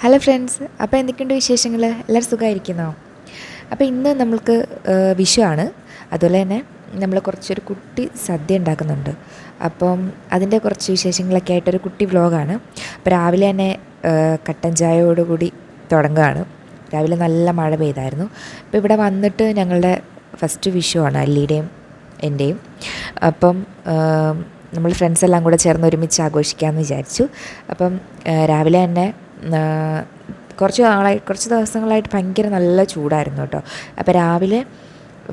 Hello friends അപ്പോൾ എന്തൊക്കെയുണ്ട് വിശേഷങ്ങൾ എല്ലാവരും സുഖമായിരിക്കുന്നോ അപ്പോൾ ഇന്ന് നമ്മൾക്ക് വിഷുവാണ്. അതുപോലെ തന്നെ നമ്മൾ കുറച്ചൊരു കുട്ടി സദ്യ ഉണ്ടാക്കുന്നുണ്ട്. അപ്പം അതിന്റെ കുറച്ച് വിശേഷങ്ങളൊക്കെ ആയിട്ടൊരു കുട്ടി വ്ലോഗാണ് അപ്പോൾ രാവിലെ തന്നെ കട്ടൻ ചായയോടുകൂടി തുടങ്ങുകയാണ് രാവിലെ നല്ല മഴ പെയ്തായിരുന്നു. അപ്പോൾ ഇവിടെ വന്നിട്ട് ഞങ്ങളുടെ ഫസ്റ്റ് വിഷുവാണ് അല്ലിയുടെയും എന്റെയും അപ്പം നമ്മൾ ഫ്രണ്ട്സ് എല്ലാം കൂടെ ചേർന്ന് ഒരുമിച്ച് ആഘോഷിക്കാമെന്ന് വിചാരിച്ചു. അപ്പം രാവിലെ തന്നെ കുറച്ച് നാളായി കുറച്ച് ദിവസങ്ങളായിട്ട് ഭയങ്കര നല്ല ചൂടായിരുന്നു കേട്ടോ. അപ്പോൾ രാവിലെ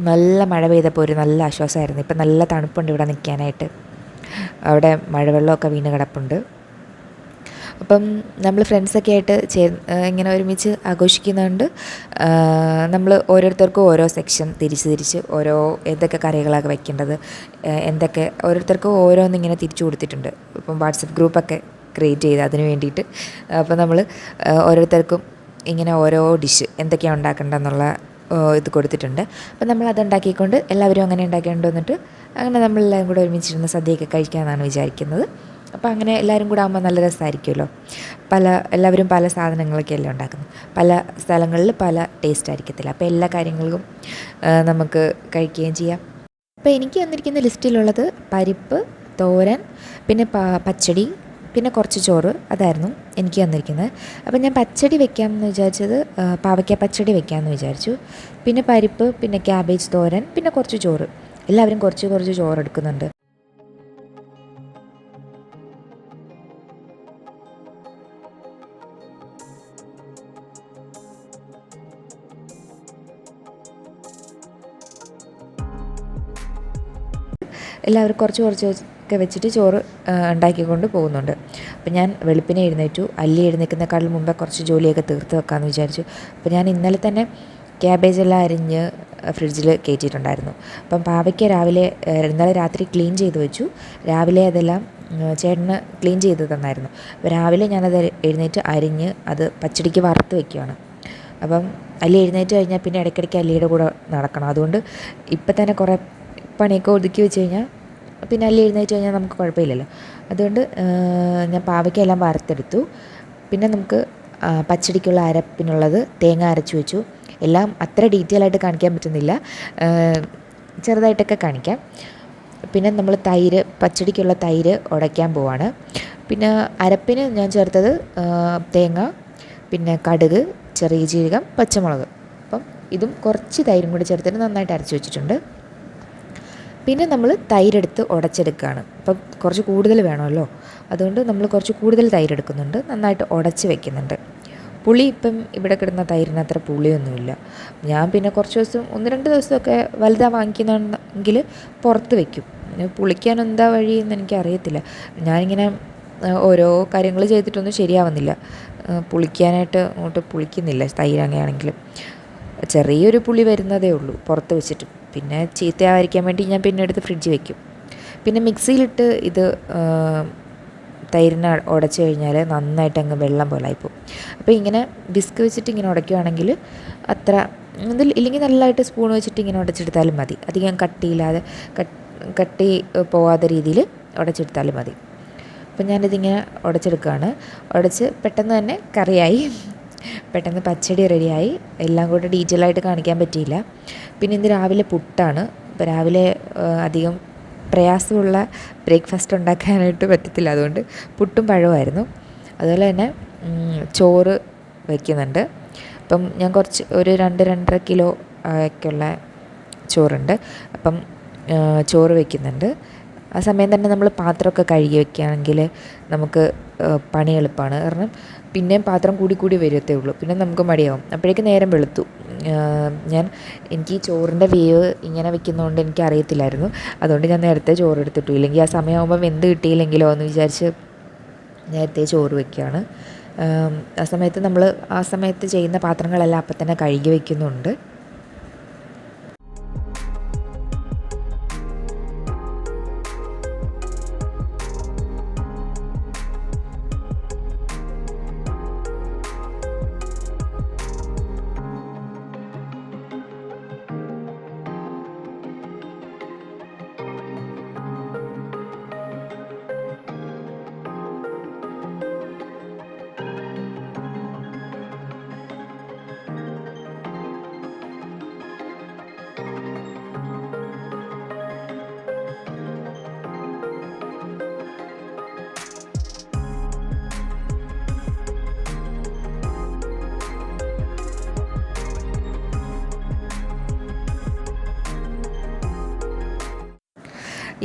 നല്ല മഴ പെയ്തപ്പോൾ ഒരു നല്ല ആശ്വാസമായിരുന്നു. ഇപ്പം നല്ല തണുപ്പുണ്ട് ഇവിടെ നിൽക്കാനായിട്ട്. അവിടെ മഴവെള്ളമൊക്കെ വീണ് കിടപ്പുണ്ട്. അപ്പം നമ്മൾ ഫ്രണ്ട്സൊക്കെ ആയിട്ട് ചേ ഇങ്ങനെ ഒരുമിച്ച് ആഘോഷിക്കുന്നതുകൊണ്ട് നമ്മൾ ഓരോരുത്തർക്കും ഓരോ സെക്ഷൻ തിരിച്ച് തിരിച്ച് ഓരോ എന്തൊക്കെ കറികളൊക്കെ വെക്കേണ്ടത് എന്തൊക്കെ ഓരോരുത്തർക്കും ഓരോന്നിങ്ങനെ തിരിച്ചു കൊടുത്തിട്ടുണ്ട്. ഇപ്പം വാട്സപ്പ് ഗ്രൂപ്പൊക്കെ ക്രിയേറ്റ് ചെയ്ത് അതിന് വേണ്ടിയിട്ട്. അപ്പോൾ നമ്മൾ ഓരോരുത്തർക്കും ഇങ്ങനെ ഓരോ ഡിഷ് എന്തൊക്കെയാണ് ഉണ്ടാക്കേണ്ടതെന്നുള്ള ഇത് കൊടുത്തിട്ടുണ്ട്. അപ്പം നമ്മൾ അത് ഉണ്ടാക്കിക്കൊണ്ട് എല്ലാവരും അങ്ങനെ ഉണ്ടാക്കിക്കൊണ്ട് വന്നിട്ട് അങ്ങനെ നമ്മളെല്ലാം കൂടെ ഒരുമിച്ചിരുന്ന് സദ്യയൊക്കെ കഴിക്കാമെന്നാണ് വിചാരിക്കുന്നത്. അപ്പോൾ അങ്ങനെ എല്ലാവരും കൂടെ ആകുമ്പോൾ നല്ല രസമായിരിക്കുമല്ലോ പല എല്ലാവരും പല സാധനങ്ങളൊക്കെ അല്ലേ ഉണ്ടാക്കുന്നത്. പല സ്ഥലങ്ങളിൽ പല ടേസ്റ്റ് ആയിരിക്കത്തില്ല. അപ്പോൾ എല്ലാ കാര്യങ്ങൾക്കും നമുക്ക് കഴിക്കുകയും ചെയ്യാം. അപ്പോൾ എനിക്ക് വന്നിരിക്കുന്ന ലിസ്റ്റിലുള്ളത് പരിപ്പ് തോരൻ പിന്നെ പച്ചടി പിന്നെ കുറച്ച് ചോറ് അതായിരുന്നു എനിക്ക് തന്നിരിക്കുന്നത്. അപ്പോൾ ഞാൻ പച്ചടി വെക്കാമെന്ന് വിചാരിച്ചത് പാവയ്ക്ക പച്ചടി വെക്കാമെന്ന് വിചാരിച്ചു. പിന്നെ പരിപ്പ് പിന്നെ ക്യാബേജ് തോരൻ പിന്നെ കുറച്ച് ചോറ്. എല്ലാവരും കുറച്ച് കുറച്ച് ചോറ് എടുക്കുന്നുണ്ട്. എല്ലാവരും കുറച്ച് കുറച്ച് ഒക്കെ വെച്ചിട്ട് ചോറ് ഉണ്ടാക്കിക്കൊണ്ട് പോകുന്നുണ്ട്. അപ്പം ഞാൻ വെളുപ്പിനെ എഴുന്നേറ്റു. അല്ലി എഴുന്നേൽക്കുന്നേക്കാളും മുമ്പേ കുറച്ച് ജോലിയൊക്കെ തീർത്ത് വെക്കാമെന്ന് വിചാരിച്ചു. അപ്പോൾ ഞാൻ ഇന്നലെ തന്നെ ക്യാബേജ് എല്ലാം അരിഞ്ഞ് ഫ്രിഡ്ജിൽ കയറ്റിയിട്ടുണ്ടായിരുന്നു. അപ്പം പാവയ്ക്ക രാവിലെ ഇന്നലെ രാത്രി ക്ലീൻ ചെയ്ത് വെച്ചു. രാവിലെ അതെല്ലാം ചേട്ടന് ക്ലീൻ ചെയ്ത് തന്നായിരുന്നു. അപ്പോൾ രാവിലെ ഞാനത് എഴുന്നേറ്റ് അരിഞ്ഞ് അത് പച്ചടിക്ക് വറുത്ത് വെക്കുകയാണ് അപ്പം അല്ലി എഴുന്നേറ്റ് കഴിഞ്ഞാൽ പിന്നെ ഇടയ്ക്കിടയ്ക്ക് അല്ലിയുടെ കൂടെ നടക്കണം. അതുകൊണ്ട് ഇപ്പം തന്നെ കുറേ പണിയൊക്കെ ഒതുക്കി വെച്ച് കഴിഞ്ഞാൽ പിന്നെ അല്ലി എഴുന്നേറ്റ് കഴിഞ്ഞാൽ നമുക്ക് കുഴപ്പമില്ലല്ലോ. അതുകൊണ്ട് ഞാൻ പാവയ്ക്കെല്ലാം വറുത്തെടുത്തു. പിന്നെ നമുക്ക് പച്ചടിക്കുള്ള അരപ്പിനുള്ളത് തേങ്ങ അരച്ചു വെച്ചു. എല്ലാം അത്ര ഡീറ്റെയിൽ ആയിട്ട് കാണിക്കാൻ പറ്റുന്നില്ല. ചെറുതായിട്ടൊക്കെ കാണിക്കാം. പിന്നെ നമ്മൾ തൈര് പച്ചടിക്കുള്ള തൈര് ഉടയ്ക്കാൻ പോവാണ്. പിന്നെ അരപ്പിന് ഞാൻ ചേർത്തത് തേങ്ങ പിന്നെ കടുക് ചെറിയ ജീരകം പച്ചമുളക്. അപ്പം ഇതും കുറച്ച് തൈരും കൂടി ചേർത്തിട്ട് നന്നായിട്ട് അരച്ച് വെച്ചിട്ടുണ്ട്. പിന്നെ നമ്മൾ തൈരെടുത്ത് ഉടച്ചെടുക്കുകയാണ്. അപ്പം കുറച്ച് കൂടുതൽ വേണമല്ലോ. അതുകൊണ്ട് നമ്മൾ കുറച്ച് കൂടുതൽ തൈരെടുക്കുന്നുണ്ട്. നന്നായിട്ട് ഉടച്ച് വെക്കുന്നുണ്ട്. പുളി ഇപ്പം ഇവിടെ കിടന്ന തൈരിന് അത്ര പുളിയൊന്നുമില്ല. ഞാൻ പിന്നെ കുറച്ച് ദിവസം ഒന്ന് രണ്ട് ദിവസമൊക്കെ വലുതാ വാങ്ങിക്കുന്നെങ്കിൽ പുറത്ത് വയ്ക്കും പുളിക്കാൻ എന്താ വഴി എന്ന് എനിക്കറിയത്തില്ല. ഞാനിങ്ങനെ ഓരോ കാര്യങ്ങൾ ചെയ്തിട്ടൊന്നും ശരിയാവുന്നില്ല. പുളിക്കാനായിട്ട് അങ്ങോട്ട് പുളിക്കുന്നില്ല തൈരങ്ങയാണെങ്കിലും ചെറിയൊരു പുളി വരുന്നതേ ഉള്ളൂ. പുറത്ത് വെച്ചിട്ട്. പിന്നെ ചീത്തയാവാതിരിക്കാൻ വേണ്ടി ഞാൻ പിന്നെ എടുത്ത് ഫ്രിഡ്ജിൽ വെക്കും. പിന്നെ മിക്സിയിലിട്ട് ഇത് തൈരിനെ ഉടച്ച് കഴിഞ്ഞാൽ നന്നായിട്ട് അങ്ങ് വെള്ളം പോലെ ആയിപ്പോവും അപ്പോൾ ഇങ്ങനെ ബിസ്ക് വെച്ചിട്ട് ഇങ്ങനെ ഉടയ്ക്കുകയാണെങ്കിൽ അത്ര ഇതിൽ ഇല്ലെങ്കിൽ നല്ലതായിട്ട് സ്പൂൺ വെച്ചിട്ട് ഇങ്ങനെ ഉടച്ചെടുത്താലും മതി. അധികം കട്ടിയില്ലാതെ കട്ടി പോവാത്ത രീതിയിൽ ഉടച്ചെടുത്താലും മതി. അപ്പം ഞാനിതിങ്ങനെ ഉടച്ചെടുക്കുകയാണ്. ഉടച്ച് പെട്ടെന്ന് തന്നെ കറിയായി. പെട്ടെന്ന് പച്ചടി റെഡിയായി എല്ലാം കൂടെ ഡീറ്റെയിൽ ആയിട്ട് കാണിക്കാൻ പറ്റിയില്ല. പിന്നെ ഇന്ന് രാവിലെ പുട്ടാണ്. അപ്പോൾ രാവിലെ അധികം പ്രയാസമുള്ള ബ്രേക്ക്ഫാസ്റ്റ് ഉണ്ടാക്കാനായിട്ട് പറ്റത്തില്ല. അതുകൊണ്ട് പുട്ടും പഴവുമായിരുന്നു. അതുപോലെ തന്നെ ചോറ് വയ്ക്കുന്നുണ്ട് അപ്പം ഞാൻ കുറച്ച് ഒരു രണ്ട് രണ്ടര കിലോ ഒക്കെയുള്ള ചോറുണ്ട്. അപ്പം ചോറ് വയ്ക്കുന്നുണ്ട് ആ സമയം തന്നെ നമ്മൾ പാത്രമൊക്കെ കഴുകി വയ്ക്കുകയാണെങ്കിൽ നമുക്ക് പണി എളുപ്പമാണ്. കാരണം പിന്നെയും പാത്രം കൂടി കൂടി വരത്തേ ഉള്ളൂ. പിന്നെ നമുക്ക് മടിയാവും. അപ്പോഴേക്കും നേരം വെളുത്തു. ഞാൻ എനിക്ക് ചോറിന്റെ വേവ് ഇങ്ങനെ വെക്കുന്നതുകൊണ്ട് എനിക്ക് അറിയത്തില്ലായിരുന്നു അതുകൊണ്ട് ഞാൻ നേരത്തെ ചോറ് എടുത്തിട്ടു ഇല്ലെങ്കിൽ ആ സമയമാകുമ്പോൾ വെന്ത് കിട്ടിയില്ലെങ്കിലോ എന്ന് വിചാരിച്ച് നേരത്തെ ചോറ് വെക്കുകയാണ്. ആ സമയത്ത് നമ്മൾ ആ സമയത്ത് ചെയ്യുന്ന പാത്രങ്ങളെല്ലാം അപ്പം തന്നെ കഴുകി വയ്ക്കുന്നുണ്ട്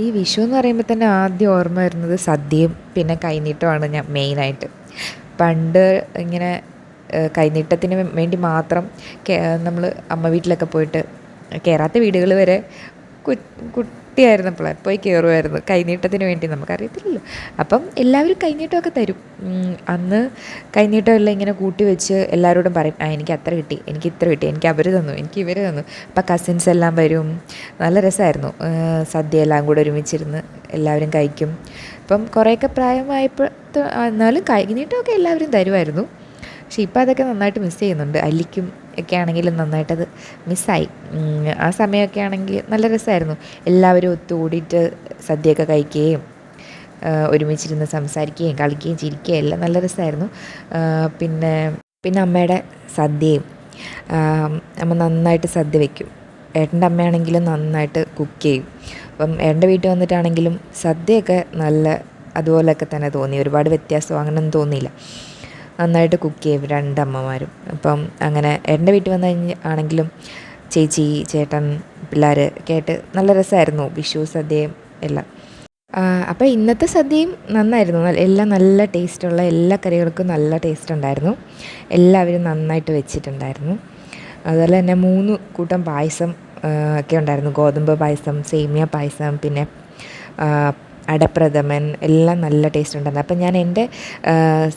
ഈ വിഷു എന്ന് പറയുമ്പോൾ തന്നെ ആദ്യം ഓർമ്മ വരുന്നത് സദ്യയും പിന്നെ കൈനീട്ടമാണ് ഞാൻ മെയിനായിട്ട്. പണ്ട് ഇങ്ങനെ കൈനീട്ടത്തിന് വേണ്ടി മാത്രം നമ്മൾ അമ്മ വീട്ടിലൊക്കെ പോയിട്ട് കയറാത്ത വീടുകൾ വരെ കു കുട്ടിയായിരുന്നപ്പോൾ പോയി കയറുമായിരുന്നു കൈനീട്ടത്തിന് വേണ്ടി നമുക്കറിയത്തില്ലല്ലോ. അപ്പം എല്ലാവരും കൈനീട്ടമൊക്കെ തരും. അന്ന് കൈനീട്ടമെല്ലാം ഇങ്ങനെ കൂട്ടി വെച്ച് എല്ലാവരോടും പറയും ആ എനിക്ക് അത്ര കിട്ടി. എനിക്ക് ഇത്ര കിട്ടി. എനിക്ക് അവർ തന്നു. എനിക്ക് ഇവർ തന്നു. അപ്പം കസിൻസ് എല്ലാം വരും. നല്ല രസമായിരുന്നു. സദ്യ എല്ലാം കൂടെ ഒരുമിച്ചിരുന്ന് എല്ലാവരും കഴിക്കും. അപ്പം കുറേയൊക്കെ പ്രായമായപ്പോൾ എന്നാലും കൈനീട്ടമൊക്കെ എല്ലാവരും തരുമായിരുന്നു. പക്ഷേ ഇപ്പം അതൊക്കെ നന്നായിട്ട് മിസ് ചെയ്യുന്നുണ്ട്. അല്ലിക്കും ഒക്കെ ആണെങ്കിലും നന്നായിട്ടത് മിസ്സായി. ആ സമയമൊക്കെ ആണെങ്കിൽ നല്ല രസമായിരുന്നു. എല്ലാവരും ഒത്തുകൂടിയിട്ട് സദ്യയൊക്കെ കഴിക്കുകയും ഒരുമിച്ചിരുന്ന് സംസാരിക്കുകയും കളിക്കുകയും ചിരിക്കുകയും എല്ലാം നല്ല രസമായിരുന്നു. പിന്നെ പിന്നെ അമ്മയുടെ സദ്യയും. അമ്മ നന്നായിട്ട് സദ്യ വയ്ക്കും ഏട്ടന്റെ അമ്മയാണെങ്കിലും നന്നായിട്ട് കുക്ക് ചെയ്യും. അപ്പം ഏട്ടന്റെ വീട്ടിൽ വന്നിട്ടാണെങ്കിലും സദ്യയൊക്കെ നല്ല അതുപോലെയൊക്കെ തന്നെ തോന്നി. ഒരുപാട് വ്യത്യാസം അങ്ങനെയൊന്നും തോന്നിയില്ല. നന്നായിട്ട് കുക്ക് ചെയ്യും രണ്ടമ്മമാരും. അപ്പം അങ്ങനെ എന്റെ വീട്ടിൽ വന്നു കഴിഞ്ഞ് ആണെങ്കിലും ചേച്ചി ചേട്ടൻ പിള്ളേർ ഒക്കെ ആയിട്ട് നല്ല രസമായിരുന്നു. വിഷു സദ്യയും എല്ലാം. അപ്പോൾ ഇന്നത്തെ സദ്യയും നന്നായിരുന്നു. എല്ലാം നല്ല ടേസ്റ്റുള്ള എല്ലാ കറികൾക്കും നല്ല ടേസ്റ്റ് ഉണ്ടായിരുന്നു. എല്ലാവരും നന്നായിട്ട് വെച്ചിട്ടുണ്ടായിരുന്നു. അതുപോലെ തന്നെ മൂന്ന് കൂട്ടം പായസം ഒക്കെ ഉണ്ടായിരുന്നു. ഗോതമ്പ് പായസം സേമിയ പായസം പിന്നെ അടപ്രഥമൻ എല്ലാം നല്ല ടേസ്റ്റ് ഉണ്ടായിരുന്നു. അപ്പം ഞാൻ എന്റെ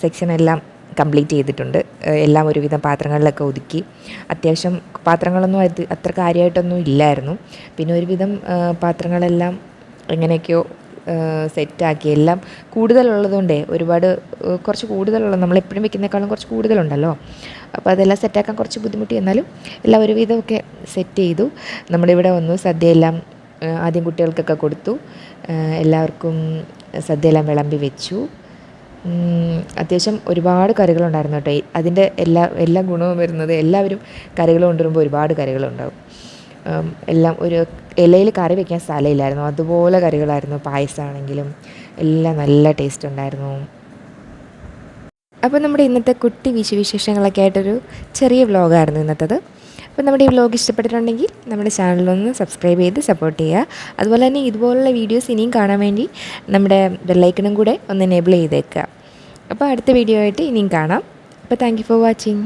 സെക്ഷൻ എല്ലാം കംപ്ലീറ്റ് ചെയ്തിട്ടുണ്ട്. എല്ലാം ഒരുവിധം പാത്രങ്ങളിലൊക്കെ ഒതുക്കി. അത്യാവശ്യം പാത്രങ്ങളൊന്നും അത് അത്ര കാര്യമായിട്ടൊന്നും ഇല്ലായിരുന്നു. പിന്നെ ഒരുവിധം പാത്രങ്ങളെല്ലാം എങ്ങനെയൊക്കെയോ സെറ്റാക്കി. എല്ലാം കൂടുതലുള്ളതുകൊണ്ടേ ഒരുപാട് കുറച്ച് കൂടുതലുള്ള നമ്മളെപ്പോഴും വെക്കുന്നേക്കാളും കുറച്ച് കൂടുതലുണ്ടല്ലോ. അപ്പോൾ അതെല്ലാം സെറ്റാക്കാൻ കുറച്ച് ബുദ്ധിമുട്ടി. എന്നാലും എല്ലാം ഒരുവിധമൊക്കെ സെറ്റ് ചെയ്തു. നമ്മളിവിടെ വന്നു. സദ്യയെല്ലാം ആദ്യം കുട്ടികൾക്കൊക്കെ കൊടുത്തു. എല്ലാവർക്കും സദ്യയെല്ലാം വിളമ്പി വെച്ചു. അത്യാവശ്യം ഒരുപാട് കറികളുണ്ടായിരുന്നു കേട്ടോ. അതിന്റെ എല്ലാ എല്ലാ ഗുണവും വരുന്നത് എല്ലാവരും കറികൾ കൊണ്ടുവരുമ്പോൾ ഒരുപാട് കറികളുണ്ടാവും. എല്ലാം ഒരു ഇലയിൽ കറി വെക്കാൻ സ്ഥലമില്ലായിരുന്നു. അതുപോലെ കറികളായിരുന്നു. പായസമാണെങ്കിലും എല്ലാം നല്ല ടേസ്റ്റ് ഉണ്ടായിരുന്നു. അപ്പോൾ നമ്മുടെ ഇന്നത്തെ കുട്ടി വിശുവിശേഷങ്ങളൊക്കെ ആയിട്ടൊരു ചെറിയ വ്ലോഗായിരുന്നു ഇന്നത്തത്. അപ്പോൾ നമ്മുടെ ഈ വ്ലോഗ് ഇഷ്ടപ്പെട്ടിട്ടുണ്ടെങ്കിൽ നമ്മുടെ ചാനലൊന്ന് സബ്സ്ക്രൈബ് ചെയ്ത് സപ്പോർട്ട് ചെയ്യുക. അതുപോലെ തന്നെ ഇതുപോലുള്ള വീഡിയോസ് ഇനിയും കാണാൻ വേണ്ടി നമ്മുടെ ബെല്ലൈക്കണും കൂടെ ഒന്ന് എനേബിൾ ചെയ്തേക്കുക. അപ്പോൾ അടുത്ത വീഡിയോ ആയിട്ട് ഇനിയും കാണാം. അപ്പോൾ താങ്ക് ഫോർ വാച്ചിങ്